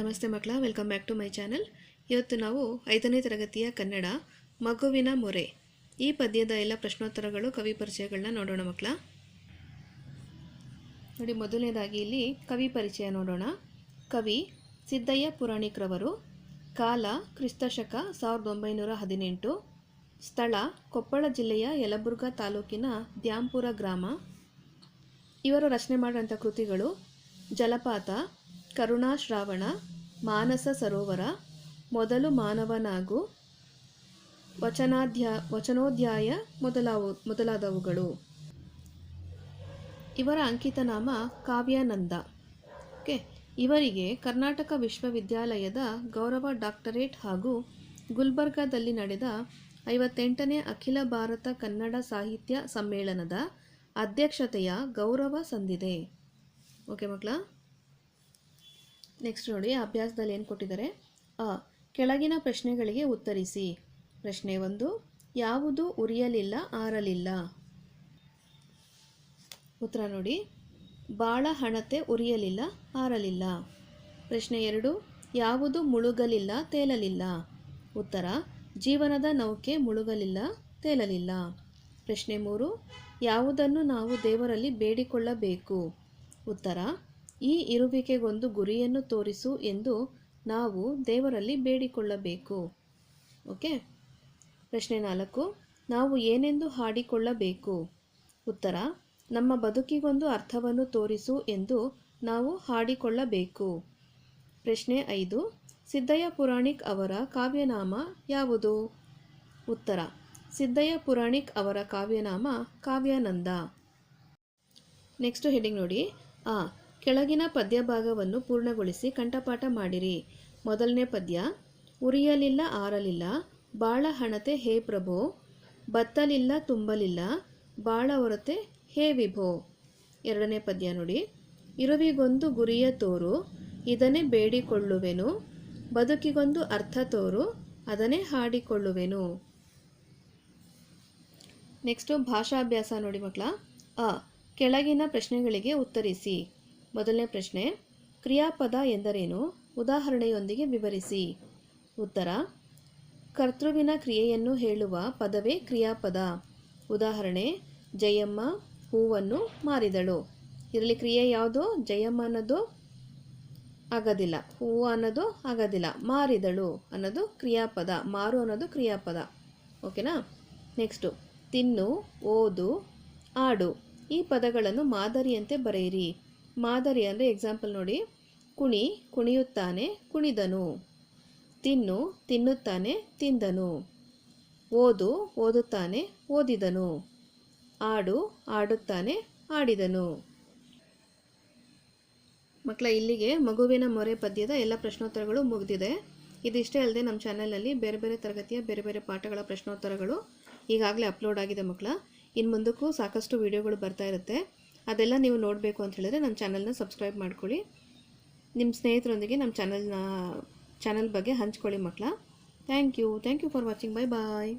ನಮಸ್ತೆ ಮಕ್ಕಳ welcome back to my channel ಇವತ್ತು ನಾವು ಐದನೇ ತರಗತಿಯ ಕನ್ನಡ, ಮಗುವಿನ ಮೊರೆ. ಈ ಪದ್ಯದ ಎಲ್ಲ ಪ್ರಶ್ನೋತ್ತರಗಳು, ಕವಿ ಪರಿಚಯಗಳನ್ನ ನೋಡೋಣ ಮಕ್ಕಳ. ನೋಡಿ, ಮೊದಲನೇದಾಗಿ ಇಲ್ಲಿ ಕವಿ ಪರಿಚಯ ನೋಡೋಣ. ಕವಿ ಸಿದ್ದಯ್ಯ ಪುರಾಣಿಕ್ರವರು, ಕಾಲ ಕ್ರಿಸ್ತಶಕ ಸಾವಿರದ ಒಂಬೈನೂರ ಹದಿನೆಂಟು, ಸ್ಥಳ ಕೊಪ್ಪಳ ಜಿಲ್ಲೆಯ ಯಲಬುರ್ಗಾ ತಾಲೂಕಿನ ದ್ಯಾಂಪುರ ಗ್ರಾಮ. ಇವರು ರಚನೆ ಮಾಡಿದಂಥ ಕೃತಿಗಳು ಜಲಪಾತ, ಕರುಣಾಶ್ರಾವಣ ಮಾನಸ ಸರೋವರ, ಮೊದಲು ಮಾನವನಾಗು, ವಚನಾಧ್ಯ, ವಚನೋಧ್ಯಾಯ ಮೊದಲಾವು, ಮೊದಲಾದವುಗಳು. ಇವರ ಅಂಕಿತನಾಮ ಕಾವ್ಯಾನಂದ. ಓಕೆ, ಇವರಿಗೆ ಕರ್ನಾಟಕ ವಿಶ್ವವಿದ್ಯಾಲಯದ ಗೌರವ ಡಾಕ್ಟರೇಟ್ ಹಾಗೂ ಗುಲ್ಬರ್ಗಾದಲ್ಲಿ ನಡೆದ ಐವತ್ತೆಂಟನೇ ಅಖಿಲ ಭಾರತ ಕನ್ನಡ ಸಾಹಿತ್ಯ ಸಮ್ಮೇಳನದ ಅಧ್ಯಕ್ಷತೆಯ ಗೌರವ ಸಂದಿದೆ. ಓಕೆ ಮಕ್ಕಳ ನೆಕ್ಸ್ಟ್ ನೋಡಿ, ಅಭ್ಯಾಸದಲ್ಲಿ ಏನು ಕೊಟ್ಟಿದ್ದಾರೆ? ಅ, ಕೆಳಗಿನ ಪ್ರಶ್ನೆಗಳಿಗೆ ಉತ್ತರಿಸಿ. ಪ್ರಶ್ನೆ ಒಂದು, ಯಾವುದು ಉರಿಯಲಿಲ್ಲ, ಆರಲಿಲ್ಲ? ಉತ್ತರ ನೋಡಿ, ಬಾಳ ಹಣತೆ ಉರಿಯಲಿಲ್ಲ, ಆರಲಿಲ್ಲ. ಪ್ರಶ್ನೆ ಎರಡು, ಯಾವುದು ಮುಳುಗಲಿಲ್ಲ, ತೇಲಲಿಲ್ಲ? ಉತ್ತರ, ಜೀವನದ ನೌಕೆ ಮುಳುಗಲಿಲ್ಲ, ತೇಲಲಿಲ್ಲ. ಪ್ರಶ್ನೆ ಮೂರು, ಯಾವುದನ್ನು ನಾವು ದೇವರಲ್ಲಿ ಬೇಡಿಕೊಳ್ಳಬೇಕು? ಉತ್ತರ ಈ ಇರುವಿಕೆಗೊಂದು ಗುರಿಯನ್ನು ತೋರಿಸು ಎಂದು ನಾವು ದೇವರಲ್ಲಿ ಬೇಡಿಕೊಳ್ಳಬೇಕು. ಓಕೆ? ಪ್ರಶ್ನೆ ನಾಲ್ಕು. ನಾವು ಏನೆಂದು ಹಾಡಿಕೊಳ್ಳಬೇಕು? ಉತ್ತರ. ನಮ್ಮ ಬದುಕಿಗೊಂದು ಅರ್ಥವನ್ನು ತೋರಿಸು ಎಂದು ನಾವು ಹಾಡಿಕೊಳ್ಳಬೇಕು. ಪ್ರಶ್ನೆ ಐದು. ಸಿದ್ದಯ್ಯ ಪುರಾಣಿಕ್ ಅವರ ಕಾವ್ಯನಾಮ ಯಾವುದು? ಉತ್ತರ. ಸಿದ್ದಯ್ಯ ಪುರಾಣಿಕ್ ಅವರ ಕಾವ್ಯನಾಮ ಕಾವ್ಯಾನಂದ. ನೆಕ್ಸ್ಟ್ ಹೆಡಿಂಗ್ ನೋಡಿ. ಆ ಕೆಳಗಿನ ಪದ್ಯ ಭಾಗವನ್ನು ಪೂರ್ಣಗೊಳಿಸಿ ಕಂಠಪಾಠ ಮಾಡಿರಿ. ಮೊದಲನೇ ಪದ್ಯ, ಉರಿಯಲಿಲ್ಲ ಆರಲಿಲ್ಲ, ಬಾಳ ಹಣತೆ ಹೇ ಪ್ರಭೋ, ಬತ್ತಲಿಲ್ಲ ತುಂಬಲಿಲ್ಲ, ಬಾಳ ಹೊರತೆ ಹೇ ವಿಭೋ. ಎರಡನೇ ಪದ್ಯ ನೋಡಿ, ಇರುವಿಗೊಂದು ಗುರಿಯ ತೋರು, ಇದನ್ನೇ ಬೇಡಿಕೊಳ್ಳುವೆನು, ಬದುಕಿಗೊಂದು ಅರ್ಥ ತೋರು, ಅದನ್ನೇ ಹಾಡಿಕೊಳ್ಳುವೆನು. ನೆಕ್ಸ್ಟು ಭಾಷಾಭ್ಯಾಸ ನೋಡಿ ಮಕ್ಕಳ, ಅ, ಕೆಳಗಿನ ಪ್ರಶ್ನೆಗಳಿಗೆ ಉತ್ತರಿಸಿ. ಮೊದಲನೇ ಪ್ರಶ್ನೆ, ಕ್ರಿಯಾಪದ ಎಂದರೇನು? ಉದಾಹರಣೆಯೊಂದಿಗೆ ವಿವರಿಸಿ. ಉತ್ತರ, ಕರ್ತೃವಿನ ಕ್ರಿಯೆಯನ್ನು ಹೇಳುವ ಪದವೇ ಕ್ರಿಯಾಪದ. ಉದಾಹರಣೆ, ಜಯಮ್ಮ ಹೂವನ್ನು ಮಾರಿದಳು. ಇದರಲ್ಲಿ ಕ್ರಿಯೆ ಯಾವುದು? ಜಯಮ್ಮ ಅನ್ನೋದು ಆಗೋದಿಲ್ಲ ಹೂವು ಅನ್ನೋದು ಆಗೋದಿಲ್ಲ ಮಾರಿದಳು ಅನ್ನೋದು ಕ್ರಿಯಾಪದ. ಮಾರು ಅನ್ನೋದು ಕ್ರಿಯಾಪದ. ಓಕೆನಾ? ನೆಕ್ಸ್ಟು, ತಿನ್ನು, ಓದು, ಆಡು. ಈ ಪದಗಳನ್ನು ಮಾದರಿಯಂತೆ ಬರೆಯಿರಿ. ಮಾದರಿ ಅಂದರೆ ಎಕ್ಸಾಂಪಲ್ ನೋಡಿ. ಕುಣಿ, ಕುಣಿಯುತ್ತಾನೆ, ಕುಣಿದನು. ತಿನ್ನು, ತಿನ್ನುತ್ತಾನೆ, ತಿಂದನು. ಓದು, ಓದುತ್ತಾನೆ, ಓದಿದನು. ಆಡು, ಆಡುತ್ತಾನೆ, ಆಡಿದನು. ಮಕ್ಕಳ ಇಲ್ಲಿಗೆ ಮಗುವಿನ ಮೊರೆ ಪದ್ಯದ ಎಲ್ಲ ಪ್ರಶ್ನೋತ್ತರಗಳು ಮುಗಿದಿದೆ. ಇದಿಷ್ಟೇ ಅಲ್ಲದೆ ನಮ್ಮ ಚಾನಲಲ್ಲಿ ಬೇರೆ ಬೇರೆ ತರಗತಿಯ ಬೇರೆ ಬೇರೆ ಪಾಠಗಳ ಪ್ರಶ್ನೋತ್ತರಗಳು ಈಗಾಗಲೇ ಅಪ್ಲೋಡ್ ಆಗಿದೆ ಮಕ್ಕಳ ಇನ್ನು ಮುಂದಕ್ಕೂ ಸಾಕಷ್ಟು ವೀಡಿಯೋಗಳು ಬರ್ತಾ ಇರುತ್ತೆ. ಅದೆಲ್ಲ ನೀವು ನೋಡಬೇಕು ಅಂತ ಹೇಳಿದ್ರೆ ನಮ್ಮ ಚಾನಲ್ನ ಸಬ್ಸ್ಕ್ರೈಬ್ ಮಾಡ್ಕೊಳ್ಳಿ. ನಿಮ್ಮ ಸ್ನೇಹಿತರೊಂದಿಗೆ ನಮ್ಮ ಚಾನಲ್ನ, ಚಾನಲ್ ಬಗ್ಗೆ ಹಂಚ್ಕೊಳ್ಳಿ ಮಕ್ಕಳ. Thank you. Thank you for watching. Bye bye